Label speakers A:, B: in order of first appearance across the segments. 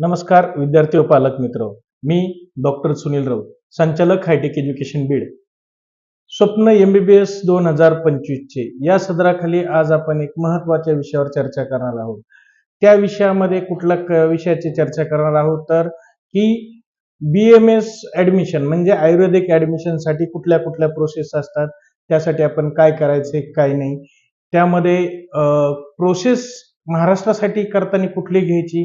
A: नमस्कार विद्यार्थी व पालक मित्र. मी डॉक्टर सुनील राऊत संचालक हायटेक एज्युकेशन बीड. स्वप्न एमबीबीएस दोन हजार पंचवीसचे या सदराखाली आज आपण एक महत्त्वाच्या विषयावर चर्चा करणार आहोत. त्या विषयामध्ये कुठल्या विषयाची चर्चा करणार आहोत तर की बी एम एस ऍडमिशन म्हणजे आयुर्वेदिक ऍडमिशनसाठी कुठल्या कुठल्या प्रोसेस असतात त्यासाठी आपण काय करायचे काय नाही. त्यामध्ये प्रोसेस महाराष्ट्रासाठी करताना कुठली घ्यायची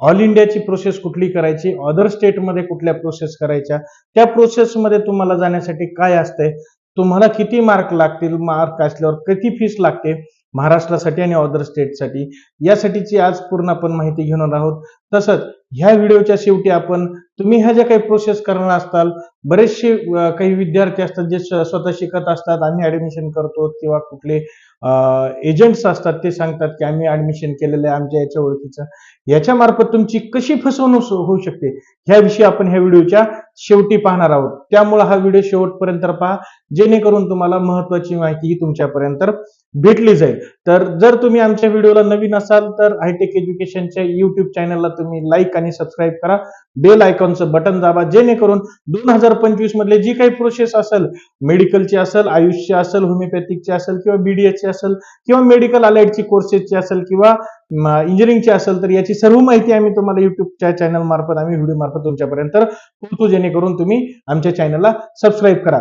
A: ऑल इंडियाची प्रोसेस कुठली करायची? अदर स्टेटमध्ये कुठल्या प्रोसेस करायच्या? त्या प्रोसेसमध्ये तुम्हाला जाण्यासाठी काय असतंय? तुम्हाला किती मार्क लागतील? मार्क असल्यावर किती फीस लागते? महाराष्ट्रासाठी आणि अदर स्टेटसाठी यासाठीची आज पूर्ण आपण माहिती घेणार आहोत. तसंच ह्या व्हिडिओच्या शेवटी आपण तुम्ही ह्या ज्या काही प्रोसेस करणार असताल बरेचसे काही विद्यार्थी असतात जे स्वतः शिकत असतात आम्ही ऍडमिशन करतो किंवा कुठले एजंट्स असतात ते सांगतात की आम्ही ऍडमिशन केलेलं आहे आमच्या याच्या ओळखीचं. याच्यामार्फत तुमची कशी फसवणूक होऊ शकते? ह्याविषयी आपण ह्या व्हिडिओच्या शेवटी पाहणार आहोत. त्यामुळे हा व्हिडिओ शेवटपर्यंत पहा. जेणेकरून तुम्हाला महत्वाची माहिती ही तुमच्यापर्यंत भेटली जाईल. तर जर तुम्ही आमच्या व्हिडिओला नवीन असाल तर हायटेक एज्युकेशनच्या युट्यूब चॅनलला तुम्ही लाईक आणि सबस्क्राईब करा. बेल आयकॉनचं बटन दाबा. जेणेकरून दोन हजार पंचवीस मधले जी काही प्रोसेस असेल मेडिकलची असेल आयुषची असेल होमिओपॅथिकची असेल किंवा बीडीएसची असेल किंवा मेडिकल अलाइडची कोर्सेसची असेल किंवा इंजिनिअरिंगची असेल तर याची सर्व माहिती आम्ही तुम्हाला युट्यूबच्या चॅनल मार्फत आम्ही व्हिडिओ मार्फत तुमच्यापर्यंत पोहोचू जेणेकरून तुम्ही आमच्या चॅनलला सबस्क्राईब करा.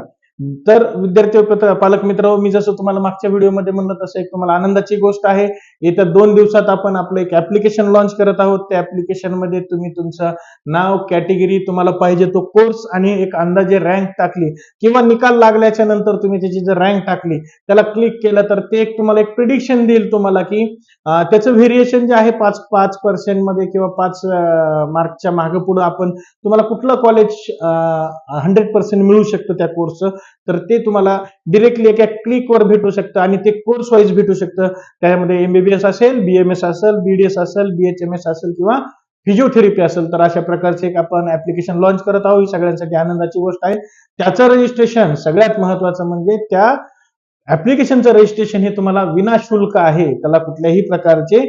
A: तर विद्यार्थी पालक मित्र मी जसं तुम्हाला मागच्या व्हिडिओमध्ये म्हणलं तसं एक तुम्हाला आनंदाची गोष्ट आहे. येत्या दोन दिवसात आपण आपलं एक ऍप्लिकेशन लॉन्च करत आहोत. त्या ऍप्लिकेशनमध्ये तुम्ही तुमचं नाव कॅटेगरी तुम्हाला पाहिजे तो कोर्स आणि एक अंदाजे रँक टाकली किंवा निकाल लागल्याच्या नंतर तुम्ही त्याची जर रँक टाकली त्याला क्लिक केलं तर ते एक तुम्हाला एक प्रिडिक्शन देईल तुम्हाला की त्याचं व्हेरिएशन जे आहे पाच पाच पर्सेंटमध्ये किंवा पाच मार्कच्या मागे पुढे आपण तुम्हाला कुठलं कॉलेज हंड्रेड पर्सेंट मिळू शकतं त्या कोर्सचं तर ते तुम्हाला डिरेक्टली एका क्लिकवर भेटू शकतं आणि ते कोर्स वाईज भेटू शकतं. त्यामध्ये एमबीबीएस असेल बीएमएस असेल बीडीएस असेल बीएचएमएस असेल किंवा फिजिओथेरपी असेल तर अशा प्रकारचे एक आपण ऍप्लिकेशन लॉन्च करत आहोत. ही सगळ्यांसाठी आनंदाची गोष्ट आहे. त्याचं रजिस्ट्रेशन सगळ्यात महत्वाचं म्हणजे त्या ऍप्लिकेशनचं रजिस्ट्रेशन हे तुम्हाला विनाशुल्क आहे. त्याला कुठल्याही प्रकारचे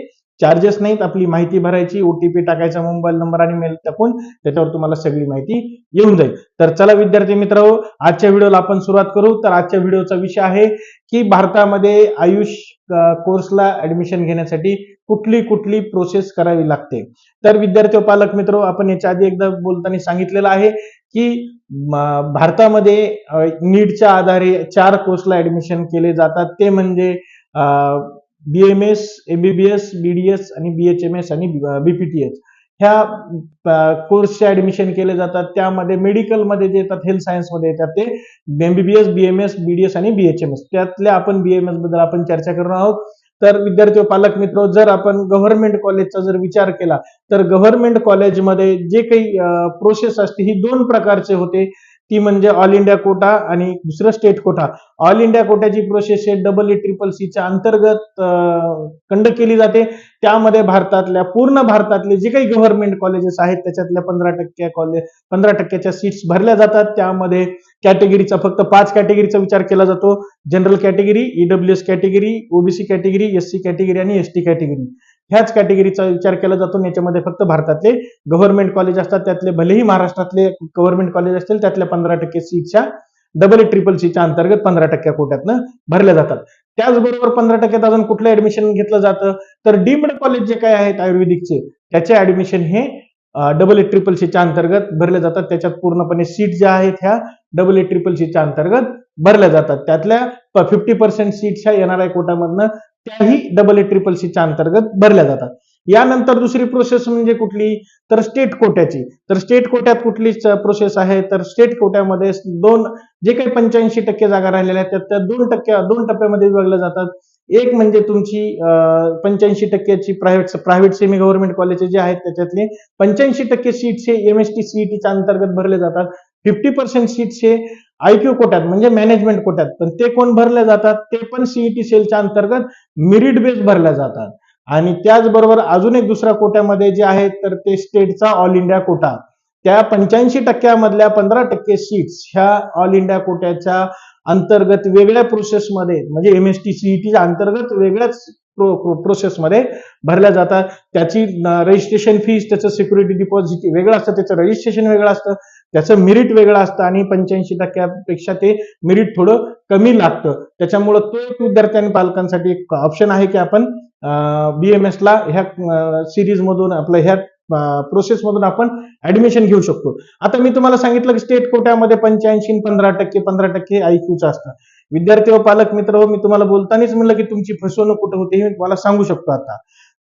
A: चार्जेस नाहीत आपली माहिती भरायची ओटीपी टाकायचा मोबाईल नंबर आणि मेल टाकून त्याच्यावर तुम्हाला सगळी माहिती येऊन जाईल. तर चला विद्यार्थी मित्र आजच्या व्हिडिओला आपण सुरुवात करू. तर आजच्या व्हिडिओचा विषय आहे की भारतामध्ये आयुष कोर्सला ऍडमिशन घेण्यासाठी कुठली कुठली प्रोसेस करावी लागते. तर विद्यार्थी पालक मित्र आपण याच्या आधी एकदा बोलताना सांगितलेलं आहे की भारतामध्ये नीटच्या आधारे चार कोर्सला ऍडमिशन केले जातात. ते म्हणजे बीएमएस एमबीबीएस बीडीएस आणि बीएचएमएस आणि बीपीटीएस ह्या कोर्सचे ऍडमिशन केले जातात. त्यामध्ये मेडिकलमध्ये जे येतात हेल्थ सायन्समध्ये येतात ते एमबीबीएस बीएमएस बीडीएस आणि बीएचएमएस त्यातल्या आपण बीएमएसबद्दल आपण चर्चा करणार आहोत. तर विद्यार्थी पालक मित्र जर आपण गव्हर्नमेंट कॉलेजचा जर विचार केला तर गव्हर्नमेंट कॉलेजमध्ये जे काही प्रोसेस असते ही दोन प्रकारचे होते. ती म्हणजे ऑल इंडिया कोटा आणि दुसरं स्टेट कोटा. ऑल इंडिया कोट्याची प्रोसेस हे डबल ई ट्रिपल सीच्या अंतर्गत कंड केली जाते. त्यामध्ये भारतातल्या पूर्ण भारतातले जे काही गव्हर्नमेंट कॉलेजेस आहेत त्याच्यातल्या पंधरा टक्के कॉलेज पंधरा टक्क्याच्या सीट्स भरल्या जातात. त्यामध्ये कॅटेगरीचा फक्त पाच कॅटेगरीचा विचार केला जातो. General category EW S category OBC category S C category आणि एस टी कॅटेगरी ह्याच कॅटेगरीचा विचार केला जातो. याच्यामध्ये फक्त भारतातले गव्हर्नमेंट कॉलेज असतात. त्यातले भलेही महाराष्ट्रातले गव्हर्नमेंट कॉलेज असतील त्यातल्या पंधरा टक्के सीटच्या डबल ट्रिपल सीच्या अंतर्गत पंधरा टक्क्या कोट्यातनं भरल्या जातात. त्याचबरोबर पंधरा टक्क्यात अजून कुठलं ऍडमिशन घेतलं जातं? तर डीम्ड कॉलेज जे काय आहेत आयुर्वेदिकचे त्याचे ऍडमिशन हे डबल ए ट्रिपल सीच्या अंतर्गत भरले जातात. त्याच्यात पूर्णपणे सीट ज्या आहेत ह्या डबल ए ट्रिपल सीच्या अंतर्गत भरल्या जातात. त्यातल्या फिफ्टी पर्सेंट सीट्स ह्या येणाऱ्या कोटामधनं त्याही डबल ए ट्रिपल सीच्या अंतर्गत भरल्या जातात. यानंतर दुसरी प्रोसेस म्हणजे कुठली? तर स्टेट कोट्याची. तर स्टेट कोट्यात कुठली प्रोसेस आहे? तर स्टेट कोट्यामध्ये दोन जे काही पंच्याऐंशी टक्के जागा राहिलेल्या आहेत त्या- त्या दोन टक्के दोन टप्प्यामध्ये विभागल्या जातात. एक म्हणजे तुमची पंच्याऐंशी टक्क्याची private private semi government college जे आहेत त्याच्यातले पंच्याऐंशी टक्के सीट्स हे एम एस टी सीईटीच्या अंतर्गत भरले जातात. फिफ्टी पर्सेंट सीट्स हे आयक्यू कोट्यात म्हणजे मॅनेजमेंट कोट्यात. पण ते कोण भरले जातात? ते पण सीईटी सेलच्या अंतर्गत मिरिट बेस भरल्या जातात. आणि त्याचबरोबर अजून एक दुसऱ्या कोट्यामध्ये जे आहे तर ते स्टेटचा ऑल इंडिया कोटा. त्या पंच्याऐंशी टक्क्यामधल्या पंधरा टक्के सीट्स ह्या ऑल इंडिया कोट्याच्या अंतर्गत वेगळ्या प्रोसेसमध्ये म्हणजे एम एस टी सीईटीच्या अंतर्गत वेगळ्याच प्रोसेसमध्ये भरल्या जातात. त्याची रजिस्ट्रेशन फीस त्याचं सिक्युरिटी डिपॉझिट वेगळं असतं त्याचं रजिस्ट्रेशन वेगळं असतं. त्याचं मिरिट वेगळं असतं आणि पंच्याऐंशी टक्क्यापेक्षा ते मिरिट थोडं कमी लागतं. त्याच्यामुळं तो एक विद्यार्थी आणि पालकांसाठी एक ऑप्शन आहे की आपण बीएमएस ला ह्या सिरीजमधून आपलं ह्या प्रोसेस मधून आपण ऍडमिशन घेऊ शकतो. आता मी तुम्हाला सांगितलं की स्टेट कोट्यामध्ये पंच्याऐंशी पंधरा टक्के पंधरा टक्के आयक्यूचं असतं. विद्यार्थी व पालक मित्र हो मी तुम्हाला बोलतानाच म्हणलं की तुमची फसवणूक कुठं होते हे मी तुम्हाला सांगू शकतो आता.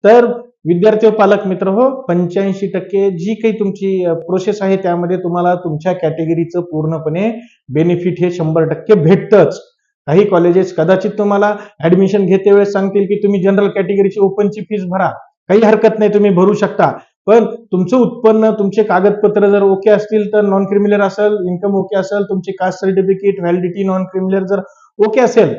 A: तर विद्यार्थी पालक मित्र हो पंच्याऐंशी टक्के जी काही तुमची प्रोसेस आहे त्यामध्ये तुम्हाला तुमच्या कॅटेगरीचं पूर्णपणे बेनिफिट हे शंभर टक्के भेटतच. काही कॉलेजेस कदाचित तुम्हाला ऍडमिशन घेते वेळेस सांगतील की तुम्ही जनरल कॅटेगरीची ओपनची फीस भरा. काही हरकत नाही तुम्ही भरू शकता. पण तुमचं उत्पन्न तुमचे कागदपत्र जर ओके असतील तर नॉन क्रिमिनल असेल इन्कम ओके असेल तुमची caste certificate validity non criminal जर ओके असेल.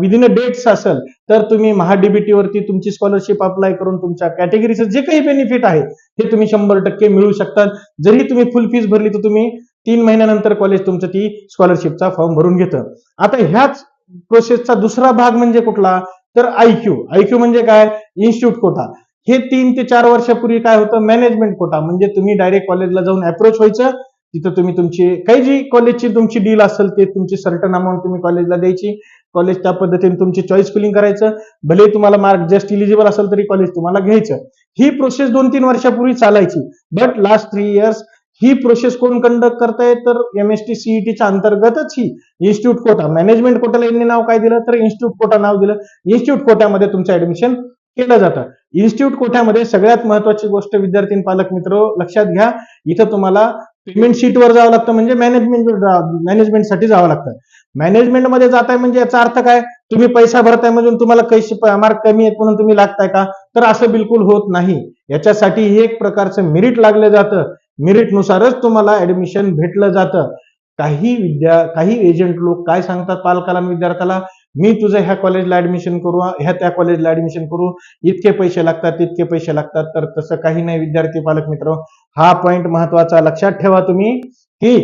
A: विदिन अ डेट्स असेल तर तुम्ही महाडीबीटी वरती तुमची स्कॉलरशिप अप्लाय करून तुमच्या कॅटेगरीचं जे काही बेनिफिट आहे ते तुम्ही शंभर टक्के मिळू शकतात. जरी तुम्ही फुल फीस भरली तर तुम्ही तीन महिन्यानंतर कॉलेज तुमचं ती स्कॉलरशिपचा फॉर्म भरून घेतं. आता ह्याच प्रोसेसचा दुसरा भाग म्हणजे कुठला? तर आयक्यू आयक्यू म्हणजे काय? इन्स्टिट्यूट कोटा हे तीन ते चार वर्षापूर्वी काय होतं? मॅनेजमेंट कोटा म्हणजे तुम्ही डायरेक्ट कॉलेजला जाऊन अप्रोच व्हायचं तिथं तुम्ही तुमची काही जी कॉलेजची तुमची डील असेल ते तुमची सर्टन अमाऊंट तुम्ही कॉलेजला द्यायची. कॉलेज त्या पद्धतीने तुमची चॉईस फिलिंग करायचं. भले तुम्हाला मार्क जस्ट इलिजिबल असेल तरी कॉलेज तुम्हाला घ्यायचं. ही प्रोसेस दोन तीन वर्षापूर्वी चालायची. बट लास्ट थ्री इयर्स ही प्रोसेस कोण कंडक्ट करताय? तर एम एस टी सीईटीच्या अंतर्गतच ही इन्स्टिट्यूट कोटा मॅनेजमेंट कोटाला यांनी नाव काय दिलं? तर इन्स्टिट्यूट कोटा नाव दिलं. इन्स्टिट्यूट कोट्यामध्ये तुमचं ऍडमिशन केलं जातं. इन्स्टिट्यूट कोट्यामध्ये सगळ्यात महत्वाची गोष्ट विद्यार्थी पालक मित्र लक्षात घ्या. इथं तुम्हाला पेमेंट शीटवर जावं लागतं म्हणजे मॅनेजमेंट मॅनेजमेंटसाठी जावं लागतं. मॅनेजमेंटमध्ये जाताय म्हणजे याचा अर्थ काय? तुम्ही पैसा भरताय म्हणून तुम्हाला कैसे मार्क कमी आहेत म्हणून तुम्ही लागताय का? तर असं बिलकुल होत नाही. याच्यासाठी हे एक प्रकारचं मेरिट लागलं जातं. मेरिटनुसारच तुम्हाला ऍडमिशन भेटलं जातं. काही विद्या काही एजंट लोक काय सांगतात पालकाला विद्यार्थ्याला? मी तुझं ह्या कॉलेजला ऍडमिशन करू ह्या त्या कॉलेजला ऍडमिशन करू इतके पैसे लागतात तितके पैसे लागतात. तर तसं काही नाही विद्यार्थी पालक मित्र. हा पॉइंट महत्त्वाचा लक्षात ठेवा तुम्ही की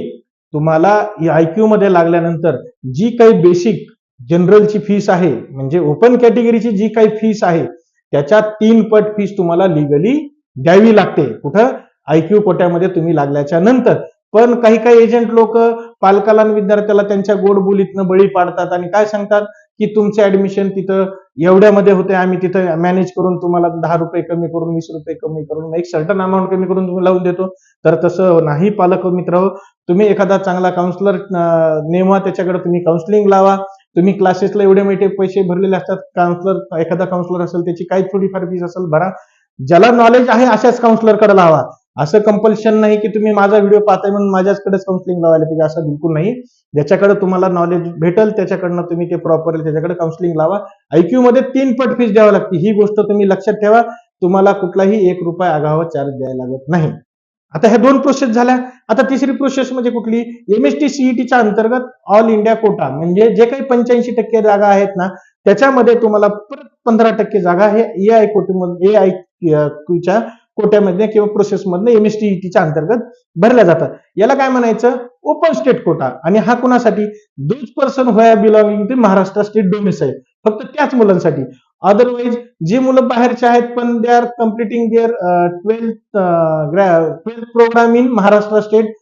A: तुम्हाला आयक्यू मध्ये लागल्यानंतर जी काही बेसिक जनरलची फीस आहे म्हणजे ओपन कॅटेगरीची जी काही फीस आहे त्याच्या तीन पट फीस तुम्हाला लिगली द्यावी लागते. कुठं? आयक्यू कोट्यामध्ये तुम्ही लागल्याच्या नंतर. पण काही काही एजंट लोक पालकाला आणि विद्यार्थ्याला त्यांच्या गोड बोलीतनं बळी पाडतात आणि काय सांगतात? की तुमचे ऍडमिशन तिथं एवढ्यामध्ये होते आम्ही तिथं मॅनेज करून तुम्हाला दहा रुपये कमी करून वीस रुपये कमी करून एक सर्टन अमाऊंट कमी करून तुम्ही लावून देतो. तर तसं नाही पालक हो, मित्र हो. तुम्ही एखादा चांगला काउन्सिलर नेमा त्याच्याकडे तुम्ही काउन्सिलिंग लावा. तुम्ही क्लासेसला एवढे मोठे पैसे भरलेले असतात काउन्सिलर एखादा काउन्सिलर असेल त्याची काही थोडीफार फीस असेल भरा. ज्याला नॉलेज आहे अशाच काउन्सिलरकडे लावा. असं कंपल्शन नाही की तुम्ही माझा व्हिडिओ पाहताय म्हणून माझ्याकडेच काउन्सिलिंग लावायला पाहिजे असं बिलकुल नाही. ज्याच्याकडे तुम्हाला नॉलेज भेटेल त्याच्याकडनं तुम्ही ते प्रॉपरली त्याच्याकडे काउन्सिलिंग लावा. आयक्यू मध्ये तीन पट फीस द्यावी लागते ही गोष्ट तुम्ही लक्षात ठेवा. तुम्हाला कुठलाही एक रुपया आगावा चार्ज द्यायला लागत नाही. आता ह्या दोन प्रोसेस झाल्या. आता तिसरी प्रोसेस म्हणजे कुठली? एमएसटी सीईटीच्या अंतर्गत ऑल इंडिया कोटा म्हणजे जे काही पंच्याऐंशी टक्के जागा आहेत ना त्याच्यामध्ये तुम्हाला परत पंधरा टक्के जागा हे ए आय कोटी ए आय च्या कोट्यामध्ये किंवा प्रोसेसमधनं एमएसटीईटीच्या अंतर्गत भरल्या जातात. याला काय म्हणायचं? ओपन स्टेट कोटा आणि हा कुणासाठी? दोज पर्सन होया belonging to Maharashtra state domicile फक्त त्याच मुलांसाठी. अदरवाईज जी मुलं बाहेरचे आहेत पण they are completing their twelfth twelfth program in Maharashtra state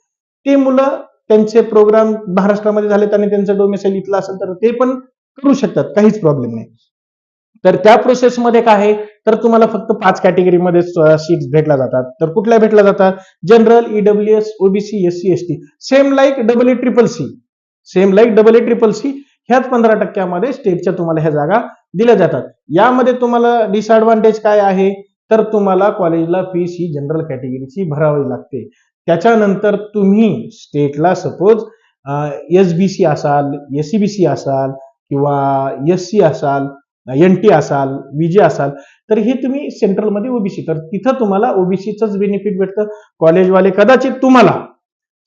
A: ते मुलं त्यांचे प्रोग्राम महाराष्ट्रामध्ये झालेत आणि त्यांचं डोमिसाईल इथलं असेल तर ते पण करू शकतात. काहीच प्रॉब्लेम नाही. तर त्या प्रोसेसमध्ये काय आहे? तर तुम्हाला फक्त पाच कॅटेगरीमध्ये सीट्स भेटल्या जातात. तर कुठल्या भेटल्या जातात? General EW S OBC S C S T same like double A triple C same like double A triple C ह्याच पंधरा टक्क्यामध्ये स्टेटच्या तुम्हाला ह्या जागा दिल्या जातात. यामध्ये तुम्हाला डिसएडव्हान्टेज काय आहे? तर तुम्हाला कॉलेजला फीस ही जनरल कॅटेगरीची भरावी लागते. त्याच्यानंतर तुम्ही स्टेटला सपोज एस बी सी असाल एस सी बी सी असाल किंवा एस सी असाल एन टी असाल विजे असाल तर हे तुम्ही सेंट्रलमध्ये ओबीसी. तर तिथं तुम्हाला ओबीसीच बेनिफिट भेटतं. कॉलेजवाले कदाचित तुम्हाला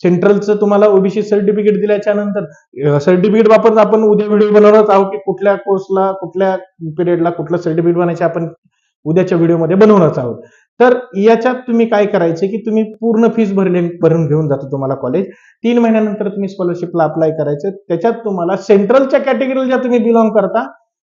A: सेंट्रलचं तुम्हाला ओबीसी सर्टिफिकेट दिल्याच्या नंतर सर्टिफिकेट वापरून आपण उद्या व्हिडिओ बनवणार आहोत की कुठल्या कोर्सला कुठल्या पिरियडला कुठलं सर्टिफिकेट बनायचे आपण उद्याच्या व्हिडिओमध्ये बनवणार आहोत. तर याच्यात तुम्ही काय करायचे की तुम्ही पूर्ण फीस भरले भरून घेऊन जातो तुम्हाला कॉलेज तीन महिन्यानंतर तुम्ही स्कॉलरशिपला अप्लाय करायचं. त्याच्यात तुम्हाला सेंट्रलच्या कॅटेगरीला ज्या तुम्ही बिलॉंग करता.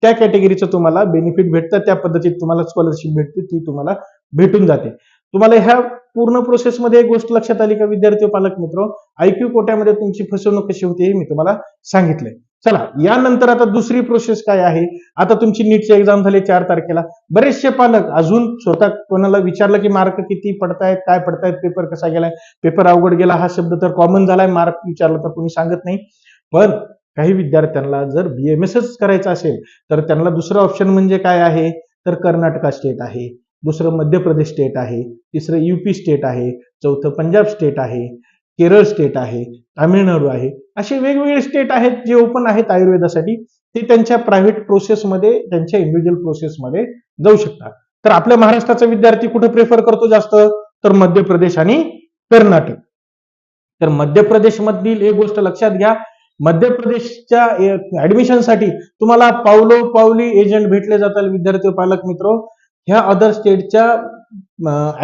A: त्या कॅटेगरीचं तुम्हाला बेनिफिट भेटतं त्या पद्धतीत तुम्हाला स्कॉलरशिप भेटते ती तुम्हाला भेटून जाते. तुम्हाला ह्या पूर्ण प्रोसेसमध्ये एक गोष्ट लक्षात आली का विद्यार्थी पालक मित्र? आयक्यू कोट्यामध्ये तुमची फसवणूक कशी होते हे मी तुम्हाला सांगितलंय. चला यानंतर आता दुसरी प्रोसेस काय आहे? आता तुमची नीटची एक्झाम झाली चार तारखेला. बरेचसे पालक अजून स्वतः कोणाला विचारलं की मार्क किती पडतायत काय पडतायत पेपर कसा गेलाय? पेपर अवघड गेला हा शब्द तर कॉमन झालाय मार्क विचारला तर कोणी सांगत नाही. पण काही विद्यार्थ्यांना जर बीएमएसच करायचं असेल तर त्यांना दुसरं ऑप्शन म्हणजे काय आहे? तर कर्नाटका स्टेट आहे दुसरं मध्य प्रदेश स्टेट आहे तिसरं यूपी स्टेट आहे चौथं पंजाब स्टेट आहे केरळ स्टेट आहे तामिळनाडू आहे असे वेगवेगळे स्टेट आहेत जे ओपन आहेत आयुर्वेदासाठी. ते त्यांच्या प्रायव्हेट प्रोसेसमध्ये त्यांच्या इंडिव्हिज्युअल प्रोसेसमध्ये जाऊ शकतात. तर आपल्या महाराष्ट्राचा विद्यार्थी कुठे प्रेफर करतो जास्त? तर मध्य प्रदेश आणि कर्नाटक. तर मध्य प्रदेशमधील एक गोष्ट लक्षात घ्या मध्य प्रदेशच्या ऍडमिशनसाठी तुम्हाला पावलो पावली एजंट भेटले जातात विद्यार्थी पालक मित्र. ह्या अदर स्टेटच्या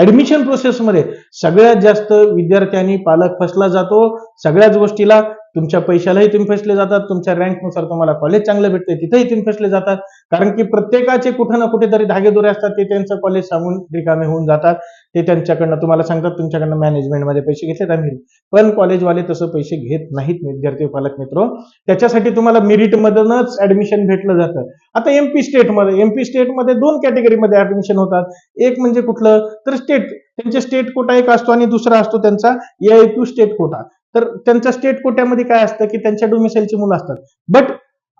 A: ऍडमिशन प्रोसेसमध्ये सगळ्यात जास्त विद्यार्थ्यांनी पालक फसला जातो. सगळ्याच गोष्टीला तुमच्या पैशालाही तुम्ही फसले जातात तुमच्या रँकनुसार तुम्हाला कॉलेज चांगलं भेटते तिथेही तुम्ही फसले जातात. कारण की प्रत्येकाचे कुठं ना कुठेतरी धागेदोरे असतात ते त्यांचं कॉलेज सांगून रिकामे होऊन जातात. ते त्यांच्याकडनं तुम्हाला सांगतात तुमच्याकडनं मॅनेजमेंटमध्ये पैसे घेतलेत आम्ही. पण कॉलेजवाले तसं पैसे घेत नाहीत विद्यार्थी पालक मित्र. त्याच्यासाठी तुम्हाला मेरिटमधूनच ऍडमिशन भेटलं जातं. आता एमपी स्टेटमध्ये एमपी स्टेटमध्ये दोन कॅटेगरीमध्ये ऍडमिशन होतात. एक म्हणजे कुठलं? तर स्टेट त्यांचे स्टेट कोटा एक असतो आणि दुसरा असतो त्यांचा एआयक्यू स्टेट कोटा. तर त्यांच्या स्टेट कोट्यामध्ये काय असतं की त्यांच्या डोमिसाईलची मुलं असतात. बट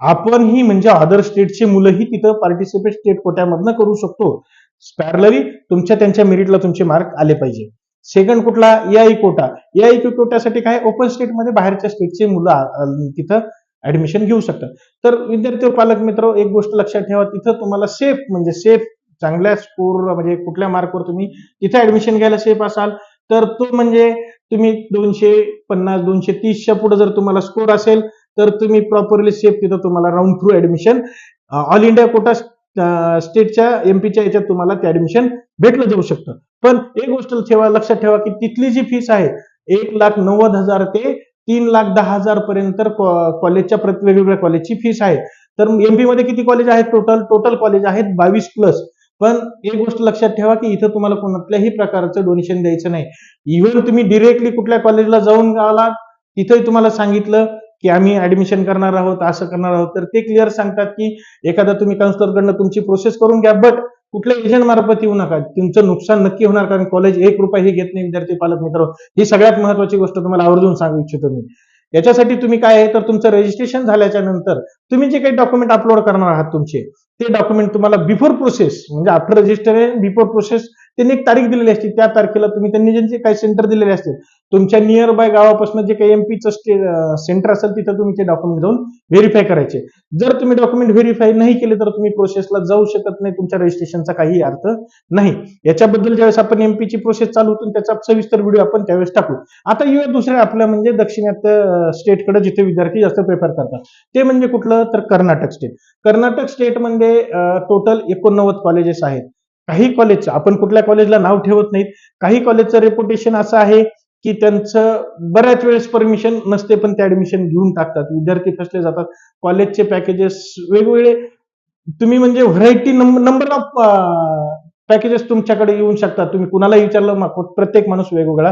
A: आपणही म्हणजे अदर स्टेटची मुलंही तिथं पार्टिसिपेट स्टेट कोट्यामधनं करू शकतो. पॅरलरी तुमच्या त्यांच्या मेरिटला तुमचे मार्क आले पाहिजे. सेकंड कुठला? याई कोटा. याई कोट्यासाठी काय? ओपन स्टेटमध्ये बाहेरच्या स्टेटचे मुलं तिथं ऍडमिशन घेऊ शकतात. तर विद्यार्थी पालक मित्र एक गोष्ट लक्षात ठेवा तिथं तुम्हाला सेफ म्हणजे सेफ चांगल्या स्कोर म्हणजे कुठल्या मार्कवर तुम्ही तिथे ऍडमिशन घ्यायला सेफ असाल तर तो म्हणजे तुम्ही दोनशे पन्नास दोनशे तीसच्या पुढे जर तुम्हाला स्कोर असेल तर तुम्ही प्रॉपरली सेफ तिथं तुम्हाला round through admission all India quota स्टेटच्या एमपीच्या याच्यात तुम्हाला ते ऍडमिशन भेटलं जाऊ शकतं. पण एक गोष्ट ठेवा लक्षात ठेवा की तिथली जी फीस आहे एक लाख नव्वद हजार ते तीन लाख दहा हजार पर्यंत कॉलेजच्या प्रति वेगवेगळ्या कॉलेजची फीस आहे. तर एमपी मध्ये किती कॉलेज आहेत टोटल टोटल कॉलेज आहेत बावीस प्लस पण एक गोष्ट लक्षात ठेवा की इथं तुम्हाला कोणत्याही प्रकारचं डोनेशन द्यायचं नाही. इव्हन तुम्ही डिरेक्टली कुठल्या कॉलेजला जाऊन आलात तिथंही तुम्हाला सांगितलं की आम्ही ऍडमिशन करणार आहोत असं करणार आहोत. तर ते क्लिअर सांगतात की एखादा तुम्ही काउन्सिलरकडनं तुमची प्रोसेस करून घ्या बट कुठल्या एजंट मार्फत येऊ नका. तुमचं नुकसान नक्की होणार कारण कॉलेज एक रुपयाही घेत नाही विद्यार्थी पालक मित्र. ही सगळ्यात महत्वाची गोष्ट तुम्हाला आवर्जून सांगू इच्छितो मी. याच्यासाठी तुम्ही काय आहे? तर तुमचं रजिस्ट्रेशन झाल्याच्यानंतर तुम्ही जे काही डॉक्युमेंट अपलोड करणार आहात तुमचे ते डॉक्युमेंट तुम्हाला बिफोर प्रोसेस म्हणजे आफ्टर रजिस्टर बिफोर प्रोसेस त्यांनी एक तारीख दिलेली असते. त्या तारखेला तुम्ही त्यांनी ज्यांचे काही सेंटर दिलेले असतील तुमच्या नियर बाय गावापासून जे काही एमपीचं सेंटर असेल तिथं तुम्ही ते डॉक्युमेंट जाऊन व्हेरीफाय करायचे. जर तुम्ही डॉक्युमेंट व्हेरीफाय नाही केले तर तुम्ही प्रोसेसला जाऊ शकत नाही. तुमच्या रजिस्ट्रेशनचा काही अर्थ नाही. याच्याबद्दल ज्यावेळेस आपण एमपीची प्रोसेस चालू होतो त्याचा सविस्तर व्हिडिओ आपण त्यावेळेस टाकू. आता येऊया दुसऱ्या आपल्या म्हणजे दक्षिणात्य स्टेटकडे जिथे विद्यार्थी जास्त प्रेफर करतात. ते म्हणजे कुठलं? तर कर्नाटक स्टेट कर्नाटक स्टेटमध्ये म्हणजे, टोटल एकोणनव्वद कॉलेजेस आहेत. काही कॉलेजचं आपण कुठल्या कॉलेजला नाव ठेवत नाहीत. काही कॉलेजचं रेप्युटेशन असं आहे की त्यांचं बऱ्याच वेळेस परमिशन नसते पण ते ऍडमिशन घेऊन टाकतात. विद्यार्थी फसले जातात. कॉलेजचे पॅकेजेस वेगवेगळे तुम्ही म्हणजे व्हरायटी नंबर ऑफ पॅकेजेस तुमच्याकडे येऊन शकतात. तुम्ही कुणाला विचारलं प्रत्येक माणूस वेगवेगळा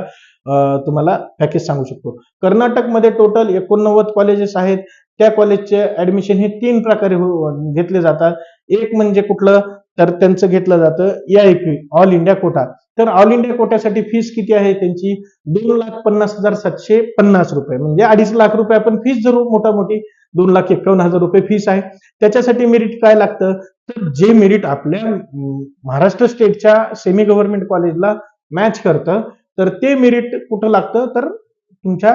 A: तुम्हाला पॅकेज सांगू शकतो. कर्नाटकमध्ये टोटल एकोणनव्वद कॉलेजेस आहेत. त्या कॉलेजचे ऍडमिशन हे तीन प्रकारे हो-, घेतले जातात. एक म्हणजे कुठलं? तर त्यांचं घेतलं जातं एआयपी ऑल इंडिया कोटा तर ऑल इंडिया कोट्यासाठी फीस किती आहे त्यांची? दोन लाख पन्नास हजार सातशे पन्नास रुपये. म्हणजे अडीच लाख रुपये आपण फीस जर मोठा मोठी दोन लाख एकावन्न हजार रुपये फीस आहे. त्याच्यासाठी मेरिट काय लागतं? तर जे मेरिट आपल्या महाराष्ट्र स्टेटच्या सेमी गव्हर्नमेंट कॉलेजला मॅच करतं तर ते मेरिट कुठं लागतं? तर तुमच्या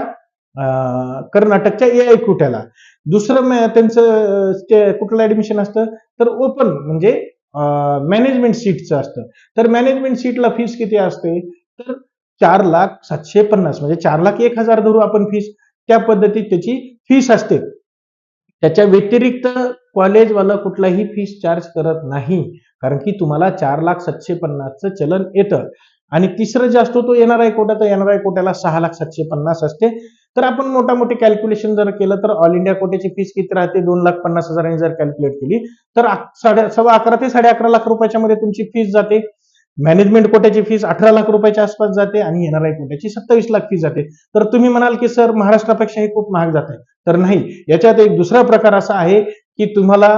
A: कर्नाटकच्या ए आय कोट्याला दुसरं त्यांचं कुठलं ऍडमिशन असतं? तर ओपन म्हणजे मॅनेजमेंट सीटचं असतं. तर मॅनेजमेंट सीटला फीस किती असते? तर चार लाख सातशे पन्नास म्हणजे चार लाख एक हजार धरू आपण फीस त्या पद्धतीत त्याची फीस असते. त्याच्या व्यतिरिक्त कॉलेजवाला कुठलाही फीस चार्ज करत नाही. कारण की तुम्हाला चार लाख सातशे पन्नासचं चलन येतं. आणि तिसरं जे असतो तो एनआरआय कोटा तर एनआरआय कोट्याला सहा लाख सातशे पन्नास असते. तर आपण मोठा मोठी कॅल्क्युलेशन जर केलं तर ऑल इंडिया कोट्याची फीस किती राहते? दोन लाख पन्नास हजारांनी जर कॅल्क्युलेट केली तर साडे सव्वा अकरा ते साडे अकरा लाख रुपयाच्या मध्ये तुमची फीस जाते. मॅनेजमेंट कोट्याची फीस अठरा लाख रुपयाच्या आसपास जाते आणि एनआरआय कोट्याची सत्तावीस लाख फीस जाते. तर तुम्ही म्हणाल की सर महाराष्ट्रापेक्षा हे खूप महाग जात आहे. तर नाही. याच्यात एक दुसरा प्रकार असा आहे की तुम्हाला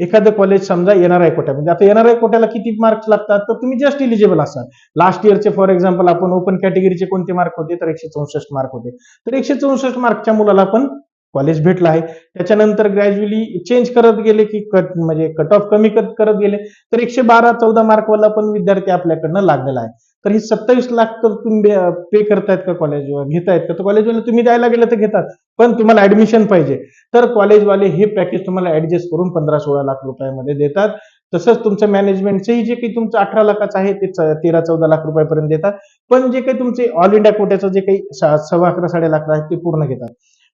A: एखादं कॉलेज समजा एनआरआय कोट्या म्हणजे आता एनआरआय कोट्याला किती मार्क्स लागतात? तर तुम्ही जस्ट इलिजिबल असाल. लास्ट इयरचे फॉर एक्झाम्पल आपण ओपन कॅटेगरीचे कोणते मार्क होते? तर एकशे चौसष्ट मार्क होते. तर एकशे चौसष्ट मार्कच्या मुलाला पण कॉलेज भेटलं आहे. त्याच्यानंतर ग्रॅज्युअली चेंज करत गेले की कट म्हणजे कट ऑफ कमी करत करत गेले. तर एकशे बारा चौदा मार्कवाला पण विद्यार्थी आपल्याकडनं लागलेला आहे. तर ही सत्तावीस लाख तर तुम्ही पे करतायत का कॉलेजवर घेतायत का? तर कॉलेजवाले तुम्ही द्यायला गेलं तर घेतात. पण तुम्हाला ऍडमिशन पाहिजे. तर कॉलेजवाले हे पॅकेज तुम्हाला ऍडजस्ट करून पंधरा सोळा लाख रुपयामध्ये देतात. तसंच तुमचं मॅनेजमेंटचंही जे काही तुमचं अठरा लाखाचं आहे ते तेरा चौदा लाख रुपयापर्यंत देतात. पण जे काही तुमचे ऑल इंडिया कोट्याचं जे काही सव्वा अकरा साडे लाख आहे ते पूर्ण घेतात.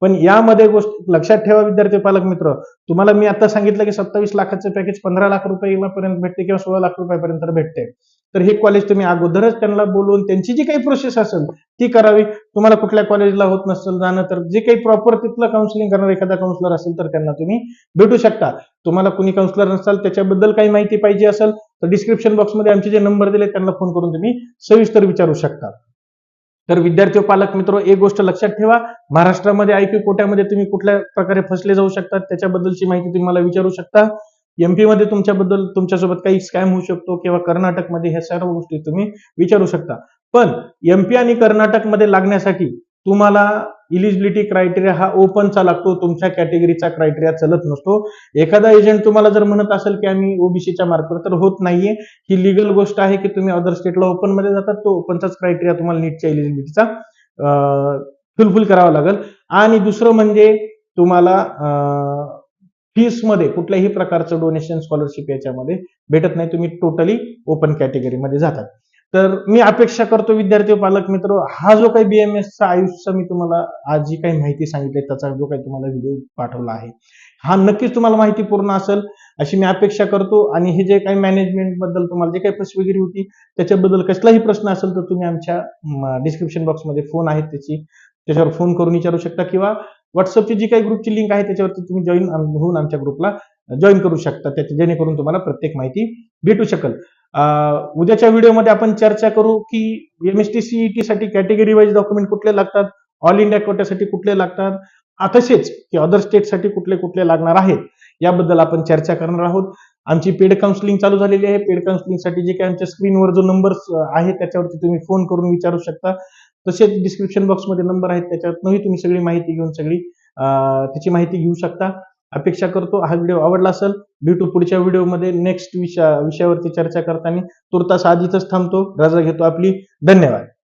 A: पण यामध्ये गोष्ट लक्षात ठेवा विद्यार्थी पालक मित्र तुम्हाला मी आता सांगितलं की सत्तावीस लाखाचं पॅकेज पंधरा लाख रुपये पर्यंत भेटते किंवा सोळा लाख रुपयापर्यंत भेटते. तर हे कॉलेज तुम्ही अगोदरच त्यांना बोलवून त्यांची जी काही प्रोसेस असेल ती करावी. तुम्हाला कुठल्या कॉलेजला होत नसेल जाणं तर जे काही प्रॉपर तिथलं काउन्सिलिंग करणार एखादा काउन्सिलर असेल तर त्यांना तुम्ही भेटू शकता. तुम्हाला कुणी काउन्सिलर नसाल त्याच्याबद्दल काही माहिती पाहिजे असेल तर डिस्क्रिप्शन बॉक्समध्ये आमचे जे नंबर दिले त्यांना फोन करून तुम्ही सविस्तर विचारू शकता. तर विद्यार्थी पालक मित्र एक गोष्ट लक्षात ठेवा. महाराष्ट्रामध्ये आयपी कोट्यामध्ये तुम्ही कुठल्या प्रकारे फसले जाऊ शकतात त्याच्याबद्दलची माहिती तुम्ही मला विचारू शकता. एमपी मध्ये तुमच्याबद्दल तुमच्यासोबत काही स्कॅम होऊ शकतो किंवा कर्नाटकमध्ये ह्या सर्व गोष्टी तुम्ही विचारू शकता. पण एमपी आणि कर्नाटकमध्ये लागण्यासाठी तुम्हाला इलिजिबिलिटी क्रायटेरिया हा ओपनचा लागतो. तुमच्या कॅटेगरीचा क्रायटेरिया चलत नसतो. एखादा एजंट तुम्हाला जर म्हणत असेल की आम्ही ओबीसीच्या मार्कवर तर होत नाहीये. ही लिगल गोष्ट आहे की तुम्ही अदर स्टेटला ओपनमध्ये जातात. तो ओपनचाच क्रायटेरिया तुम्हाला नीटच्या इलिजिबिलिटीचा फुलफिल करावा लागेल. आणि दुसरं म्हणजे तुम्हाला फीसमध्ये कुठल्याही प्रकारचं डोनेशन स्कॉलरशिप याच्यामध्ये भेटत नाही. तुम्ही टोटली ओपन कॅटेगरीमध्ये जातात. तर मी अपेक्षा करतो विद्यार्थी पालक मित्र हा जो काही बीएमएस चा आयुष्य मी तुम्हाला आज जी काही माहिती सांगितली त्याचा जो काही तुम्हाला व्हिडिओ पाठवला आहे हा नक्कीच तुम्हाला माहिती पूर्ण असेल अशी मी अपेक्षा करतो. आणि हे जे काही मॅनेजमेंटबद्दल तुम्हाला जे काही प्रश्न वगैरे होती त्याच्याबद्दल कसलाही प्रश्न असेल तर तुम्ही आमच्या डिस्क्रिप्शन बॉक्समध्ये फोन आहेत त्याची. त्याच्यावर फोन करून विचारू शकता किंवा व्हॉट्सअपची जी काही ग्रुपची लिंक आहे त्याच्यावरती तुम्ही जॉईन होऊन आमच्या ग्रुपला जॉईन करू शकता. त्याच्या जेणेकरून तुम्हाला प्रत्येक माहिती भेटू शकेल. उद्याच्या व्हिडिओमध्ये आपण चर्चा करू की एमएसटी सीईटी साठी कॅटेगरी वाईज डॉक्युमेंट कुठले लागतात? ऑल इंडिया कोट्यासाठी कुठले लागतात? तसेच की अदर स्टेटसाठी कुठले कुठले लागणार आहेत याबद्दल आपण चर्चा करणार आहोत. आमची पेड काउन्सिलिंग चालू झालेली आहे. पेड काउन्सिलिंगसाठी जे काही आमच्या स्क्रीनवर जो नंबर आहे त्याच्यावरती तुम्ही फोन करून विचारू शकता. तसेच डिस्क्रिप्शन बॉक्समध्ये नंबर आहेत त्याच्यातनंही तुम्ही सगळी माहिती घेऊन सगळी त्याची माहिती घेऊ शकता. अपेक्षा करतो हा व्हिडिओ आवडला असेल भेटू पुढच्या व्हिडिओमध्ये नेक्स्ट विषया विषयावरती चर्चा करताना. तुर्तास आधीच थांबतो रजा घेतो आपली. धन्यवाद.